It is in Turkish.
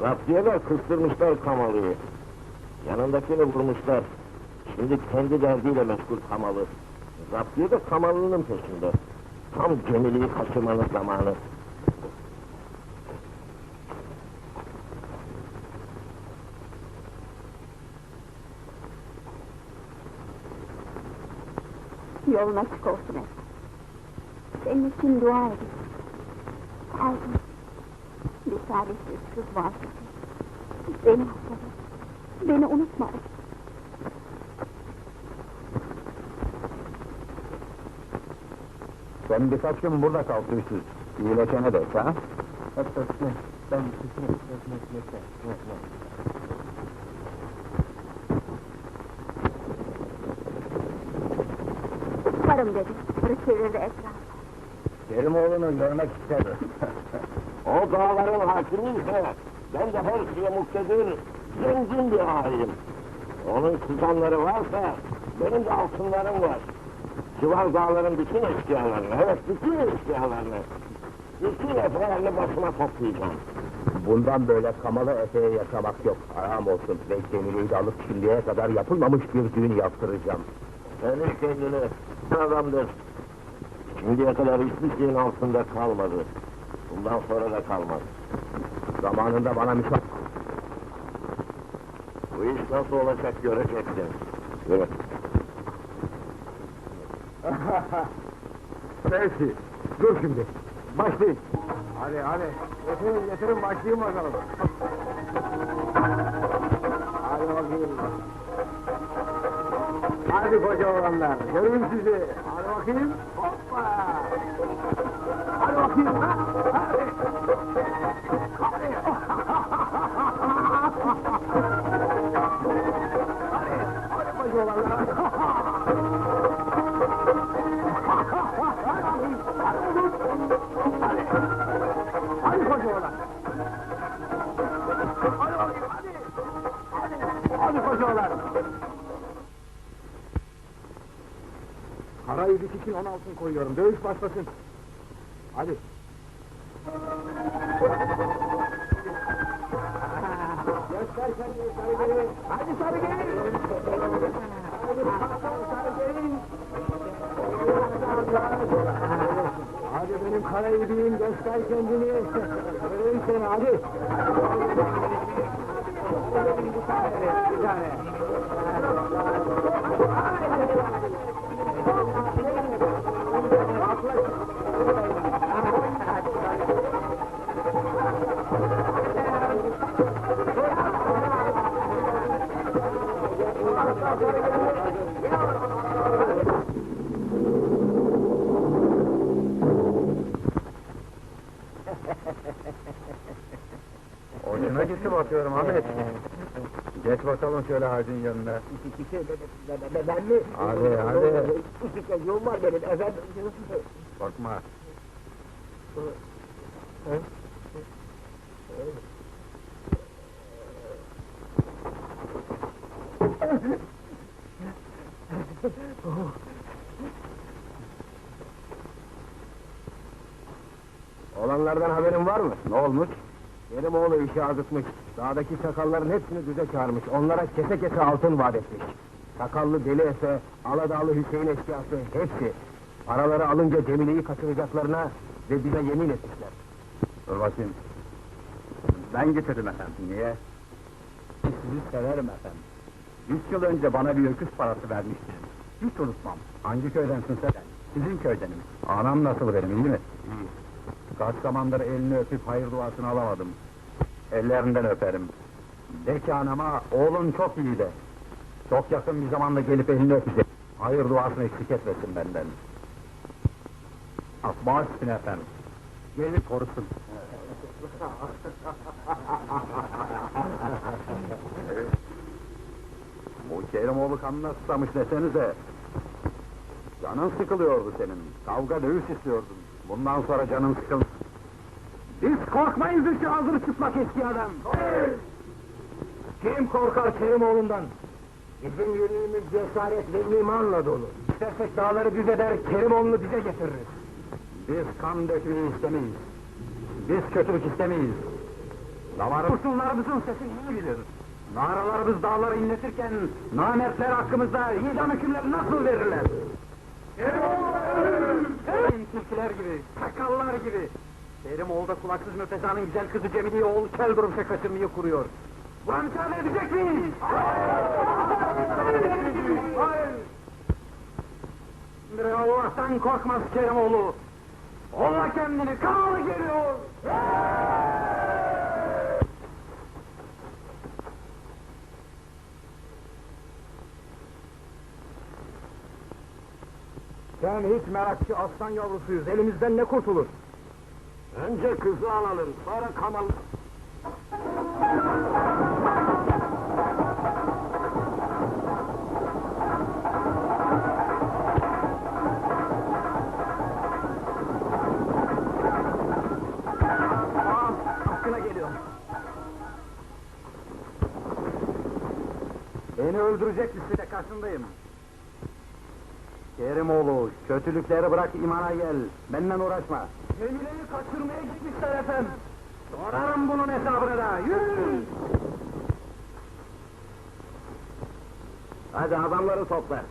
Raptiye de kıstırmışlar Kamalı'yı. Yanındakini vurmuşlar. Şimdi kendi derdiyle meşgul Kamalı. Raptiye de Kamalı'nın peşinde. Tam Cemile'yi kaçırmanın zamanı. Yolun açık olsun efendim. Senin için dua edin. Aydın. Talihsiz kız var. Beni affedin. Beni unutma. Sen birkaç gün burada kal tüysüz. İyileşene dek ha? Ben Karım dedi. Kırı çevirdi etrafı. Kerimoğlu'nu görmek istedi. O dağların hakimiyse ben de her şeye muktedir, zengin bir ağayım. Onun kızanları varsa benim de altınlarım var. Civar dağların bütün eşkıyalarını, evet bütün eşkıyalarını. Bütün efelerini başıma toplayacağım. Bundan böyle kamalı efeye yaşamak yok. Haram olsun. Ve Cemile'yi de alıp şimdiye kadar yapılmamış bir düğün yaptıracağım. Senin kendini adamdır. Şimdiye kadar hiçbir şeyin altında kalmadı. Bundan sonra da kalmaz. Zamanında bana müsaade... Bu iş nasıl olacak göreceksin. Yürü. Neyse, dur şimdi. Başlayın. Hadi hadi. Getirin getirin başlayın bakalım. Hadi bakayım. Hadi koca olanlar, göreyim sizi. Hadi bakayım. Hoppa. Hadi bakayım. Ha? Hadi. Hadi. Hadi. Hadi koca olanlar. Hadi koca oğlan. Hadi bakayım hadi. Hadi. Hadi koca oğlan. Kara yüzük için on altın koyuyorum. Dövüş başlasın. Hadi. Göster kendini sarı Hadi sarı gelin. Hadi benim kara yüzüğüm göster kendini. Göreyim seni hadi. Bir tane. Hoşuna gitti bakıyorum Ahmet. Geç bakalım şöyle ağacın yanına. Ben mi? Hadi hadi. İki çocuğum var benim efendim. Korkma. Olanlardan haberin var mı? Ne olmuş? Benim oğlu işi azıtmış. Dağdaki sakalların hepsini düze çağırmış. Onlara kese kese altın vaat etmiş. Sakallı deli ise, Aladağlı Hüseyin eşkıyası hepsi. Paraları alınca Cemile'yi kaçıracaklarına ve bize yemin etmişler. Dur bakayım. Ben getirdim efendim. Niye? Sizi severim efendim. Üç yıl önce bana bir öküz parası vermiştiniz. Hiç unutmam. Hangi köydensin sen? Sizin köydenim. Anam nasıl benim, iyi mi? İyi. Kaç zamandır elini öpüp hayır duasını alamadım. Ellerinden öperim. De ki anama, oğlun çok iyi de. Çok yakın bir zamanda gelip elini öpecek. Hayır duasını eksik etmesin benden. Asma üstüne efendim. Gelip korusun. Bu Kerimoğlu kanına susamış desenize. Canın sıkılıyordu senin. Kavga dövüş istiyordun. Bundan sonra canın sıkıl. Biz korkmayız ki ağzını çıplak eski adam. Kim korkar Kerimoğlu'ndan? Bizim yüreğimiz cesaret ve imanla dolu. İstersek dağları düz eder, Kerimoğlu'nu bize getiririz. Biz kan dökmeyi istemeyiz. Biz kötülük istemeyiz. Damarı kurşunlarımızın sesini iyi bilir. Naralarımız dağları inletirken namertler hakkımızda idam hükümleri nasıl verirler? Tilkiler gibi, sakallar gibi. Kerimoğlu'da kulaksız müptezanın güzel kızı Cemile'yi oğlu kel durumuşa kaçırmayı kuruyor. Buna müsaade edecek miyiz? Hayır! Bir Allah'tan korkmaz Kerimoğlu. Ola kendini, kanalı geliyor! Sen hiç merakçı aslan yavrusuyuz, elimizden ne kurtulur? Önce kızı alalım, sonra kamal... Beni öldürecek listede karşındayım. Kerimoğlu, kötülükleri bırak imana gel. Benden uğraşma. Cemile'yi kaçırmaya gitmişler efendim. Sorarım bunun hesabını da. Yürü! Hadi adamları topla.